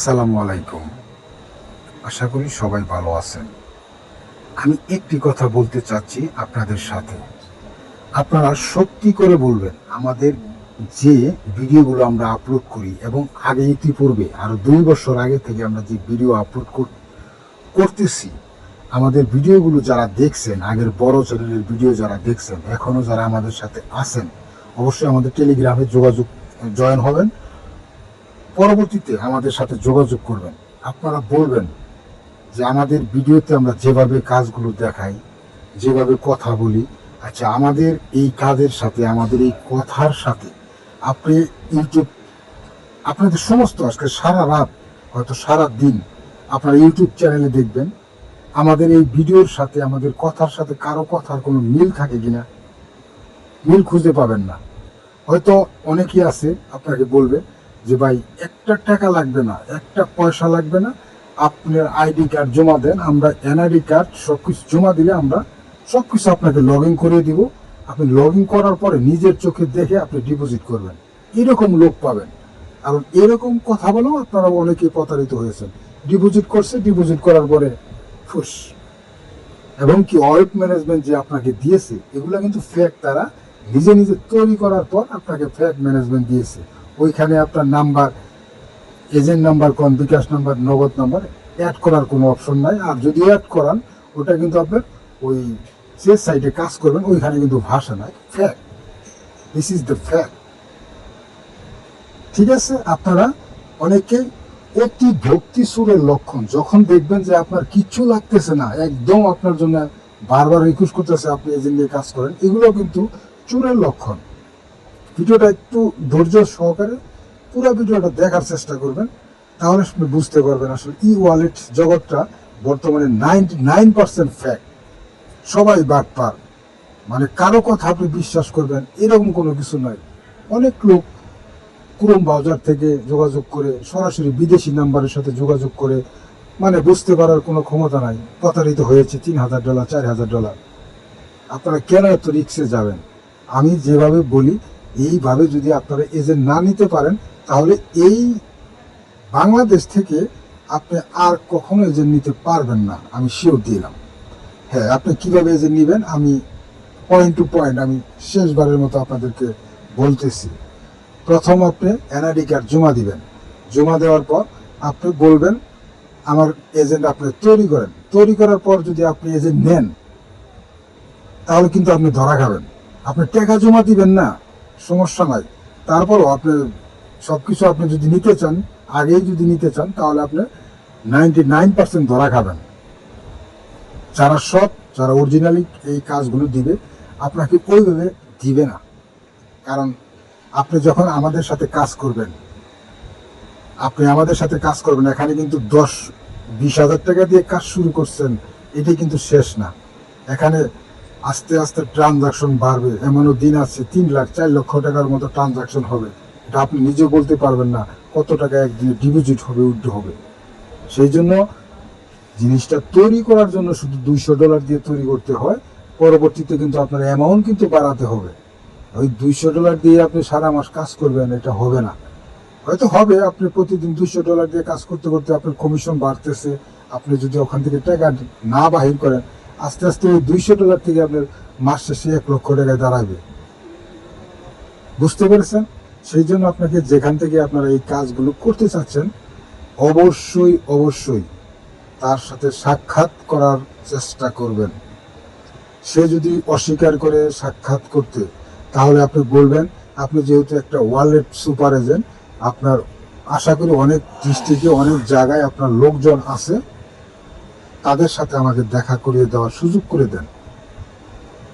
আসসালামু আলাইকুম। আশা করি সবাই ভালো আছেন। আমি একটি কথা বলতে চাচ্ছি আপনাদের সাথে। আপনারা সত্যি করে বলবেন, আমাদের যে ভিডিওগুলো আমরা আপলোড করি এবং আগে ইতিপূর্বে, আরও দুই বছর আগে থেকে আমরা যে ভিডিও আপলোড করতেছি, আমাদের ভিডিওগুলো যারা দেখছেন, আগের বড় চ্যানেলের ভিডিও যারা দেখছেন এখনও যারা আমাদের সাথে আছেন, অবশ্যই আমাদের টেলিগ্রামে যোগাযোগ জয়েন হবেন। পরবর্তীতে আমাদের সাথে যোগাযোগ করবেন। আপনারা বলবেন যে আমাদের ভিডিওতে আমরা যেভাবে কাজগুলো দেখাই, যেভাবে কথা বলি আচ্ছা আমাদের এই কাজের সাথে, আমাদের এই কথার সাথে আপনি ইউটিউব আপনাদের সমস্ত আজকে সারা রাত, হয়তো সারা দিন আপনারা ইউটিউব চ্যানেলে দেখবেন। আমাদের এই ভিডিওর সাথে, আমাদের কথার সাথে কারও কথার কোনো মিল থাকে কিনা, মিল খুঁজে পাবেন না। হয়তো অনেকেই আছে, আপনাকে বলবে যে ভাই, একটা টাকা লাগবে না, একটা পয়সা লাগবে না। আপনার আইডি কার্ড জমা দেন, আমরা এনআইডি কার্ড সব কিছু জমা দিলে আমরা সব কিছু আপনাকে লগ ইন করিয়ে দিব। আপনি লগ ইন করার পরে নিজের চোখে দেখে আপনি ডিপোজিট করবেন। এরকম লোক পাবেন। কারণ এরকম কথা বলেও আপনারা অনেকে প্রতারিত হয়েছেন। ডিপোজিট করছে ডিপোজিট করার পরে ফুস। এবং কি ওয়েব ম্যানেজমেন্ট যে আপনাকে দিয়েছে, এগুলো কিন্তু ফেক তারা নিজে নিজে তৈরি করার পর আপনাকে ফেক ম্যানেজমেন্ট দিয়েছে। ওইখানে আপনার নাম্বার এজেন্ট নাম্বার কোন bKash number, Nagad number add করার কোনো অপশন নাই। আর যদি অ্যাড করান, ওটা কিন্তু আপনার ওই যে সাইটে কাজ করবেন, ওইখানে কিন্তু ভাষা নাই। Fact this is the fact ঠিক আছে? আপনারা অনেকে একটি ভক্তি সুরের লক্ষণ। যখন দেখবেন যে আপনার কিচ্ছু লাগতেছে না, একদম আপনার জন্য বারবার রিকোয়েস্ট করতেছে, আপনি এজেন্ট নিয়ে কাজ করেন, এগুলো কিন্তু চুরের লক্ষণ। ভিডিওটা একটু ধৈর্য সহকারে পুরো ভিডিওটা দেখার চেষ্টা করবেন, তাহলে আপনি বুঝতে পারবেন আসলে ই ওয়ালেট জগৎটা বর্তমানে নাইনটি নাইন পার্সেন্ট ফ্যাক্ট সবাই বাটপার মানে কারও কথা আপনি বিশ্বাস করবেন, এরকম কোনো কিছু নয়। অনেক লোক ক্রোম ব্রাউজার থেকে যোগাযোগ করে, সরাসরি বিদেশি নাম্বারের সাথে যোগাযোগ করে মানে বুঝতে পারার কোনো ক্ষমতা নাই। প্রতারিত হয়েছে তিন হাজার ডলার, চার হাজার ডলার। আপনারা কেন এত রিক্সে যাবেন? আমি যেভাবে বলি এইভাবে যদি আপনারা এজেন্ট না নিতে পারেন, তাহলে এই বাংলাদেশ থেকে আপনি আর কখনো এজেন্ট নিতে পারবেন না, আমি শিওর দিলাম। হ্যাঁ আপনি কীভাবে এজেন্ট নেবেন, আমি পয়েন্ট টু পয়েন্ট আমি শেষবারের মতো আপনাদেরকে বলতেছি। প্রথম আপনি এনআইডি কার্ড জমা দিবেন। জমা দেওয়ার পর আপনি বলবেন, আমার এজেন্ট আপনি তৈরি করেন। তৈরি করার পর যদি আপনি এজেন্ট নেন, তাহলে কিন্তু আপনি ধরা খাবেন। আপনি টাকা জমা দিবেন না। সমস্যা নাই। তারপরও আপনি সব কিছু আপনি যদি নিতে চান, আগেই যদি নিতে চান, তাহলে আপনি নাইনটি নাইন পার্সেন্ট ধরা খাবেন। যারা সৎ, যারা অরিজিনালি এই কাজগুলো দিবে, আপনাকে ওইভাবে দিবে না। কারণ আপনি যখন আমাদের সাথে কাজ করবেন, আপনি আমাদের সাথে কাজ করবেন, এখানে কিন্তু দশ বিশ হাজার টাকা দিয়ে কাজ শুরু করছেন এটি কিন্তু শেষ না। এখানে আস্তে আস্তে ট্রানজাকশন বাড়বে। এমনও দিন আছে, তিন লাখ, চার লক্ষ টাকার মতো ট্রানজাকশন হবে। এটা আপনি নিজে বলতে পারবেন না কত টাকা একদিনে ডিপোজিট হবে, উইথড্র হবে। সেই জন্য জিনিসটা তৈরি করার জন্য শুধু দুইশো ডলার দিয়ে তৈরি করতে হয়। পরবর্তীতে কিন্তু আপনার অ্যামাউন্ট কিন্তু বাড়াতে হবে। ওই দুইশো ডলার দিয়ে আপনি সারা মাস কাজ করবেন, এটা হবে না। হয়তো হবে, আপনি প্রতিদিন দুইশো ডলার দিয়ে কাজ করতে করতে আপনার কমিশন বাড়তেছে। আপনি যদি ওখান থেকে টাকা না বাহির করেন আস্তে আস্তে ওই দুইশো ডলার থেকে আপনার মাস শেষে এক লক্ষ টাকায় দাঁড়াবে। বুঝতে পেরেছেন? সেই জন্য আপনাকে যেখান থেকে আপনারা এই কাজগুলো করতে চাচ্ছেন, অবশ্যই অবশ্যই তার সাথে সাক্ষাৎ করার চেষ্টা করবেন। সে যদি অস্বীকার করে সাক্ষাৎ করতে, তাহলে আপনি বলবেন, আপনি যেহেতু একটা ওয়ালেট সুপার এজেন্ট, আপনার আশা করি অনেক ডিস্ট্রিক্টে অনেক জায়গায় আপনার লোকজন আছে তাদের সাথে আমাকে দেখা করিয়ে দেওয়ার সুযোগ করে দেন।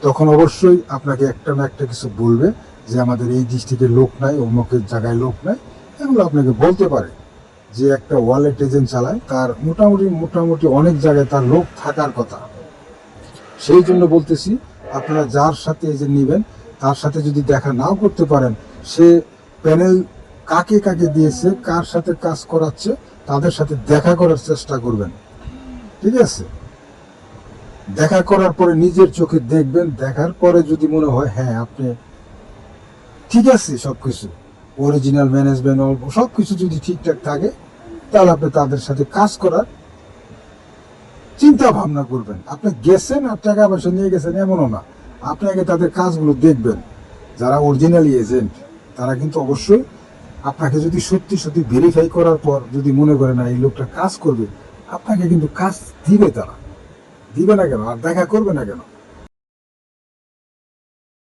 তখন অবশ্যই আপনাকে একটা না একটা কিছু বলবে যে আমাদের এই ডিস্ট্রিক্টে লোক নাই, অমুকের জায়গায় লোক নাই, এগুলো আপনাকে বলতে পারে যে একটা ওয়ালেট এজেন্ট চালায়, তার মোটামুটি মোটামুটি অনেক জায়গায় তার লোক থাকার কথা। সেই জন্য বলতেছি, আপনারা যার সাথে এজেন্ট নেবেন, তার সাথে যদি দেখা নাও করতে পারেন, সে প্যানেল কাকে কাকে দিয়েছে, কার সাথে কাজ করাচ্ছে, তাদের সাথে দেখা করার চেষ্টা করবেন। ঠিক আছে? দেখা করার পরে নিজের চোখে দেখবেন, দেখার পরে যদি মনে হয় হ্যাঁ আপনি ঠিক আছে সবকিছু। অরিজিনাল ম্যানেজমেন্ট অল্প সব কিছু যদি ঠিকঠাক থাকে, তাহলে আপনি তাদের সাথে কাজ করার চিন্তা ভাবনা করবেন। আপনি গেছেন আর টাকা পয়সা নিয়ে গেছেন এমনও না। আপনি আগে তাদের কাজগুলো দেখবেন। যারা অরিজিনালি এজেন্ট তারা কিন্তু অবশ্যই আপনাকে যদি সত্যি সত্যি ভেরিফাই করার পর যদি মনে করেন এই লোকটা কাজ করবে আপনাকে কিন্তু কাজ দিবে তারা। দিবে না কেন? আর দেখা করবে না কেন?